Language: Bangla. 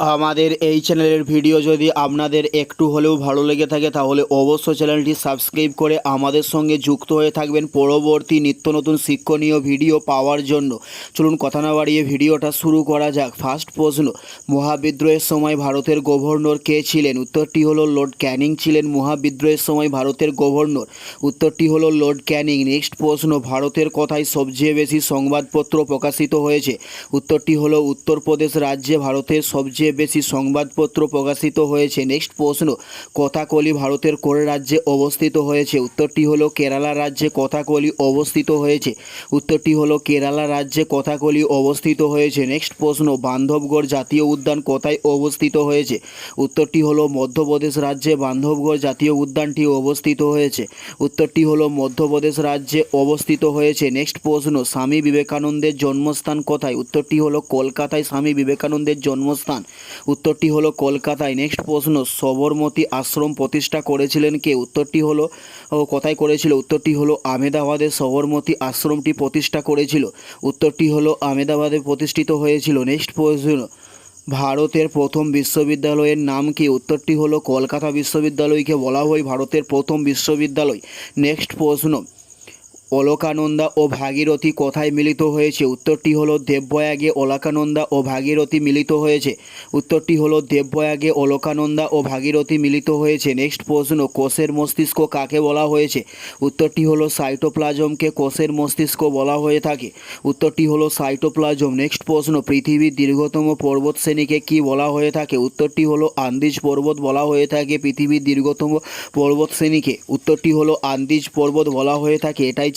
আমাদের এই চ্যানেলের ভিডিও যদি আপনাদের একটু হলেও ভালো লেগে থাকে, তাহলে অবশ্যই চ্যানেলটি সাবস্ক্রাইব করে আমাদের সঙ্গে যুক্ত হয়ে থাকবেন পরবর্তী নিত্য নতুন শিক্ষণীয় ভিডিও পাওয়ার জন্য। চলুন কথা না বাড়িয়ে ভিডিওটা শুরু করা যাক। ফার্স্ট প্রশ্ন, মহাবিদ্রোহের সময় ভারতের গভর্নর কে ছিলেন? উত্তরটি হলো লর্ড ক্যানিং ছিলেন মহাবিদ্রোহের সময় ভারতের গভর্নর। উত্তরটি হলো লর্ড ক্যানিং। নেক্সট প্রশ্ন, ভারতের কথায় সবচেয়ে বেশি সংবাদপত্র প্রকাশিত হয়েছে? উত্তরটি হলো উত্তরপ্রদেশ রাজ্যে ভারতের সবচেয়ে বেশি সংবাদপত্র প্রকাশিত হয়েছে। নেক্সট প্রশ্ন কথাকলি ভারতের কোন রাজ্যে অবস্থিত হয়েছে? উত্তরটি হলো, কেরালা রাজ্যে কথাকলি অবস্থিত হয়েছে। উত্তরটি হলো, কেরালা রাজ্যে কথাকলি অবস্থিত হয়েছে। নেক্সট প্রশ্ন, বান্ধবগড় জাতীয় উদ্যান কোথায় অবস্থিত হয়েছে? উত্তরটি হলো, মধ্যপ্রদেশ রাজ্যে বান্ধবগড় জাতীয় উদ্যানটি অবস্থিত হয়েছে। উত্তরটি হলো, মধ্যপ্রদেশ রাজ্যে অবস্থিত হয়েছে। নেক্সট প্রশ্ন, স্বামী বিবেকানন্দের জন্মস্থান কোথায়? উত্তরটি হলো, কলকাতায় স্বামী বিবেকানন্দের জন্মস্থান। উত্তরটি হলো কলকাতায়। নেক্সট প্রশ্ন, সবরমতী আশ্রম প্রতিষ্ঠা করেছিলেন কে? উত্তরটি হলো কোথায় করেছিল? উত্তরটি হলো আমেদাবাদে সবরমতী আশ্রমটি প্রতিষ্ঠা করেছিল। উত্তরটি হলো আমেদাবাদে প্রতিষ্ঠিত হয়েছিল। নেক্সট প্রশ্ন, ভারতের প্রথম বিশ্ববিদ্যালয়ের নাম কি? উত্তরটি হলো, কলকাতা বিশ্ববিদ্যালয়কে বলা হয় ভারতের প্রথম বিশ্ববিদ্যালয়। নেক্সট প্রশ্ন অলকানন্দা ও ভাগীরথী কোথায় মিলিত হয়েছে? উত্তরটি হলো দেবপ্রয়াগে অলকানন্দা ও ভাগীরথী মিলিত হয়েছে। উত্তরটি হলো দেবপ্রয়াগে অলকানন্দা ও ভাগীরথী মিলিত হয়েছে। নেক্সট প্রশ্ন, কোষের মস্তিষ্ক কাকে বলা হয়েছে? উত্তরটি হলো সাইটোপ্লাজমকে কোষের মস্তিষ্ক বলা হয়ে থাকে। উত্তরটি হলো সাইটোপ্লাজম। নেক্সট প্রশ্ন, পৃথিবীর দীর্ঘতম পর্বত শ্রেণীকে কি বলা হয়ে থাকে? উত্তরটি হলো আন্দিজ পর্বত বলা হয়ে থাকে, পৃথিবীর দীর্ঘতম পর্বত শ্রেণীকে। উত্তরটি হলো আন্দিজ পর্বত বলা হয়ে থাকে, এটাই